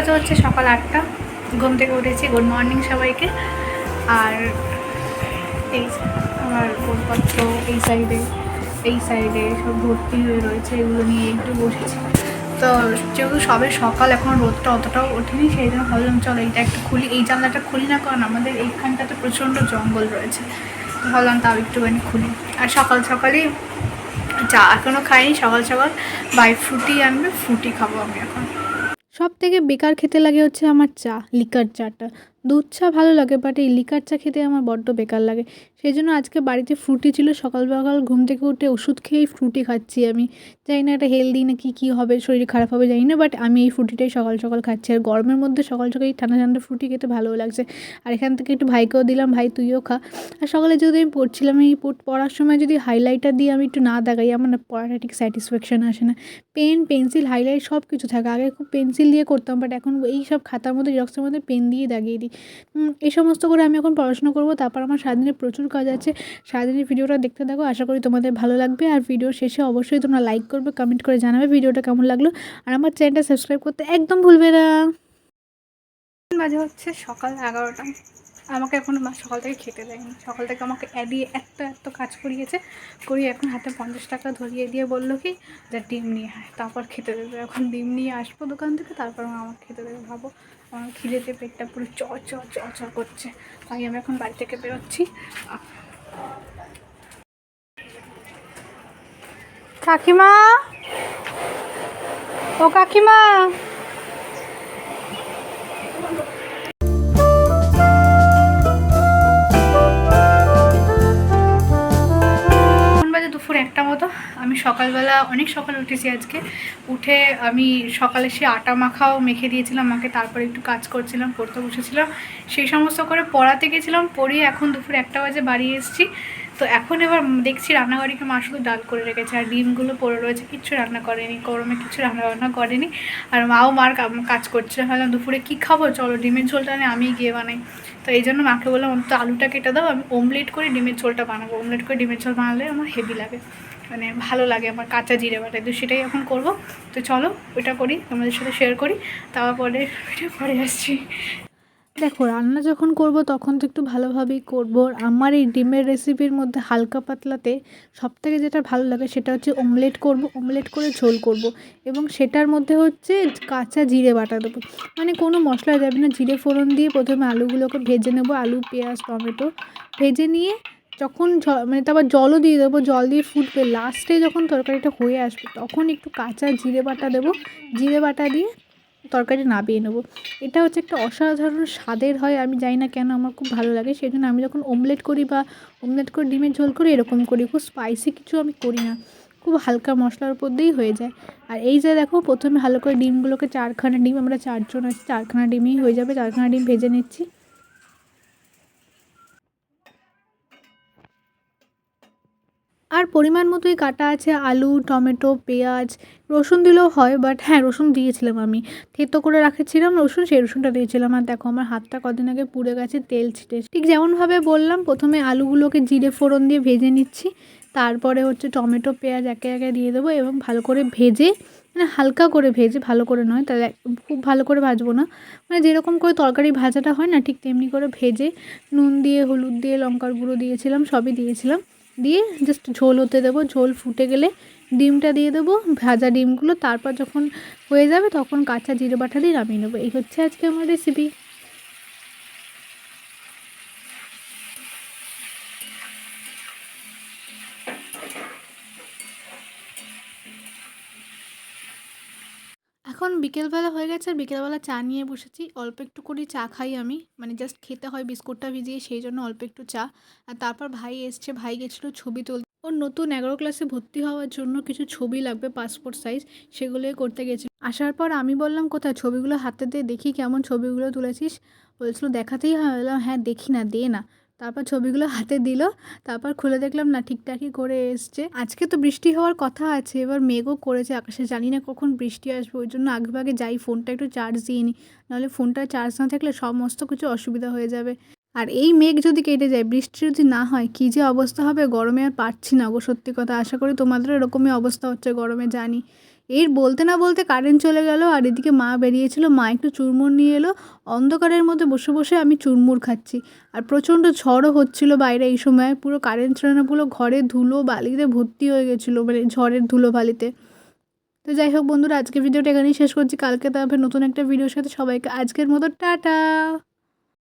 বাজে হচ্ছে সকাল আটটা। ঘুম থেকে উঠেছি গুড মর্নিং সবাইকে। আর এই আমার বইপত্র এই সাইডে এই সাইডে সব ভর্তি হয়ে রয়েছে, এগুলো নিয়ে একটু বসেছি। তো যেহেতু সবে সকাল, এখন রোদটা অতটাও ওঠেনি, সেই জন্য ভাবলাম চলো এইটা একটু খুলি। এই জানলাটা খুলি না, কারণ আমাদের এইখানটাতে প্রচণ্ড জঙ্গল রয়েছে। তো ভাবলাম তাও একটুখানি খুলি। আর সকাল সকালেই চা এখনও খাইনি, সকাল সকাল বাই ফ্রুটি আনবে, ফ্রুটি খাব আমি এখন। সব থেকে বেকার খেতে লাগে হচ্ছে আমার চা লিকার চাটা দুধ চা ভালো লাগে বাট এই লিকার চা খেতে আমার বড্ড বেকার লাগে। সেই জন্য আজকে বাড়িতে ফ্রুটি ছিল সকাল সকাল ঘুম থেকে উঠে ওষুধ খেয়েই ফ্রুটি খাচ্ছি আমি। জানি না এটা হেলদি না কী কী হবে, শরীর খারাপ হবে, জানি না বাট আমি এই ফ্রুটিটাই সকাল সকাল খাচ্ছি। আর গরমের মধ্যে সকাল সকাল ঠান্ডা ঠান্ডা ফ্রুটি খেতে ভালোও লাগছে। আর এখান থেকে একটু ভাইকেও দিলাম, ভাই তুইও খা। আর সকালে যদি আমি পড়ছিলাম, এই পড়- পড়ার সময় যদি হাইলাইটার দিয়ে আমি একটু না দেখাই আমার না পড়াটা ঠিক স্যাটিসফ্যাকশন আসে না। পেন পেন্সিল হাইলাইট সব কিছু থাকে। আগে খুব পেন্সিল দিয়ে করতাম বাট এখন এই সব খাতার মধ্যে জক্সের মধ্যে পেন দিয়ে দাগিয়ে দিই। এই সমস্ত করে আমি এখন পড়াশোনা করব। তারপর আমার সারাদিনে প্রচুর কাজ আছে। সারাদিনের ভিডিওটা দেখতে থাকো। আশা করি তোমাদের ভালো লাগবে। আর ভিডিও শেষে অবশ্যই তোমরা লাইক করবে কমেন্ট করে জানাবে ভিডিওটা কেমন লাগল। আর আমার চ্যানেলটা সাবস্ক্রাইব করতে একদম ভুলবে না। বাজে হচ্ছে সকাল এগারোটা। আমাকে এখন মা সকাল থেকে খেতে দেয়নি। সকাল থেকে আমাকে এদিয়ে এত এত কাজ করিয়েছে, করিয়ে এখন হাতে পঞ্চাশ টাকা ধরিয়ে দিয়ে বলল কি, যে ডিম নিয়ে আয়। তারপর খেতে দেবে। এখন ডিম নিয়ে আসব দোকান থেকে, তারপর আমাকে খেতে দেবে। ভাবো, আমার খিদেতে পেটটা পুরো চ চ চ চ করছে। তাই আমি এখন বাড়ি থেকে বেরোচ্ছি। কাকিমা? ও কাকিমা? সকালবেলা অনেক সকালে উঠেছি আজকে। উঠে আমি সকালে সে আটা মাখাও মেখে দিয়েছিলাম, মাকে তারপরে একটু কাজ করছিলাম, পড়তে বসেছিলাম। সেই সমস্ত করে পড়াতে গেছিলাম, পড়িয়ে এখন দুপুর একটা বাজে বাড়ি এসেছি। তো এখন এবার দেখছি রান্নাবাড়িকে মা শুধু ডাল করে রেখেছে আর ডিমগুলো পড়ে রয়েছে, কিচ্ছু রান্না করেনি, গরমে কিছু রান্না বান্না করেনি। আর মাও মার কাজ করছে ভাবলাম দুপুরে কী খাব? চলো ডিমের ঝোলটা নিয়ে আমি গিয়ে বানাই। তো এই জন্য মাকে বললাম তো আলুটা কেটে দাও, আমি অমলেট করে ডিমের ঝোলটা বানাবো। অমলেট করে ডিমের ঝোল বানালে আমার হেভি লাগে। মানে ভালো লাগে আমার কাঁচা জিরে বাটা, তো সেটাই এখন করব। তো চলো, ওইটা করি, তোমাদের সাথে শেয়ার করি, তারপরে ভিডিও পরে আসছি। দেখো, রান্না যখন করব তখন তো একটু ভালোভাবেই করব। আমার এই ডিমের রেসিপির মধ্যে হালকা পাতলাতে সব থেকে যেটা ভালো লাগে সেটা হচ্ছে অমলেট করব অমলেট করে ঝোল করব। এবং সেটার মধ্যে হচ্ছে কাঁচা জিরে বাটা দেবো। মানে কোনো মশলা যাবে না, জিরে ফোড়ন দিয়ে প্রথমে আলুগুলোকে ভেজে নেব, আলু, পেঁয়াজ, টমেটো ভেজে নিয়ে যখন মানে তারপর জলও দিয়ে দেবো, জল দিয়ে ফুটবে। লাস্টে যখন তরকারিটা হয়ে আসবে, তখন একটু কাঁচা জিরে বাটা দেবো। জিরে বাটা দিয়ে তরকারি নাবিয়ে নেব। এটা হচ্ছে একটা অসাধারণ স্বাদের হয়, আমি জানি না কেন আমার খুব ভালো লাগে। সেই জন্য আমি যখন অমলেট করি বা অমলেট করে ডিমের ঝোল করি, এরকম করি। খুব স্পাইসি কিছু আমি করি না। খুব হালকা মশলার উপর দিয়েই হয়ে যায়। আর এই যে দেখো, প্রথমে ভালো করে ডিমগুলোকে চারখানা ডিম, আমরা চারজন আছি, চারখানা ডিমই হয়ে যাবে। চারখানা ডিম ভেজে নিচ্ছি। আর পরিমাণ মতোই কাটা আছে, আলু, টমেটো, পেঁয়াজ, রসুন দিলেও হয় বাট হ্যাঁ রসুন দিয়েছিলাম আমি। থেতো করে রাখেছিলাম রসুন, সেই রসুনটা দিয়েছিলাম। আর দেখো, আমার হাতটা কদিন আগে পুড়ে গেছে, তেল ছিটে ঠিক যেমনভাবে বললাম, প্রথমে আলুগুলোকে জিরে ফোড়ন দিয়ে ভেজে নিচ্ছি। তারপরে হচ্ছে টমেটো, পেঁয়াজ একে একে দিয়ে দেবো এবং ভালো করে ভেজে মানে হালকা করে ভেজে, ভালো করে নয়, তাহলে খুব ভালো করে ভাজবো না। মানে যেরকম করে তরকারি ভাজাটা হয় না, ঠিক তেমনি করে ভেজে নুন দিয়ে, হলুদ দিয়ে, লঙ্কার গুঁড়ো দিয়েছিলাম, সবই দিয়েছিলাম। দিয়ে জাস্ট ঝোল হতে দেবো। ঝোল ফুটে গেলে ডিমটা দিয়ে দেবো। ভাজা ডিমগুলো তারপর যখন হয়ে যাবে তখন কাঁচা জিরে বাটা দিয়ে নামিয়ে নেব। এই হচ্ছে আজকে আমার রেসিপি এখন বিকেলবেলা হয়ে গেছে, আর বিকেলবেলা চা নিয়ে বসেছি। অল্প একটু করে চা খাই আমি। মানে জাস্ট খেতে হয় বিস্কুটটা ভিজিয়ে, সেই জন্য অল্প একটু চা। আর তারপর ভাই এসছে, ভাই গেছিল ছবি তুলতে। ওর নতুন এগারো ক্লাসে ভর্তি হওয়ার জন্য কিছু ছবি লাগবে পাসপোর্ট সাইজ সেগুলোই করতে গেছি আসার পর আমি বললাম, কোথায় ছবিগুলো হাতে দিয়ে দেখি কেমন ছবিগুলো তুলেছিস। বলছিল, দেখাতেই হয়। হ্যাঁ দেখি না, দে না। তারপর ছবিগুলো হাতে দিল, তারপর খুলে দেখলাম, না, ঠিকঠাকই করে এসছে। আজকে তো বৃষ্টি হওয়ার কথা আছে, এবার মেঘও করেছে আকাশে, জানি না কখন বৃষ্টি আসবে, ওই জন্য আগেভাগে যাই, ফোনটা একটু চার্জ দিয়ে নিই নাহলে ফোনটা চার্জ না থাকলে সমস্ত কিছু অসুবিধা হয়ে যাবে। আর এই মেঘ যদি কেটে যায়, বৃষ্টি যদি না হয়, কী যে অবস্থা হবে, গরমে আর পারছি না গো, সত্যি কথা। আশা করি তোমাদেরও এরকমই অবস্থা হচ্ছে গরমে, জানি। এর বলতে না বলতে কারেন্ট চলে গেল আর এদিকে মা বেরিয়েছিল, মা একটু চুরমুর নিয়ে এলো। অন্ধকারের মধ্যে বসে বসে আমি চুরমুর খাচ্ছি। আর প্রচণ্ড ঝড়ও হচ্ছিল বাইরে এই সময়। পুরো কারেন্ট ছিল না পুরো ঘরে ধুলো বালিতে ভর্তি হয়ে গেছিল মানে ঝড়ের ধুলো বালিতে। তো যাই হোক বন্ধুরা আজকে ভিডিওটা এখানেই শেষ করছি। কালকে তারপরে নতুন একটা ভিডিওর সাথে। সবাইকে আজকের মতো টাটা।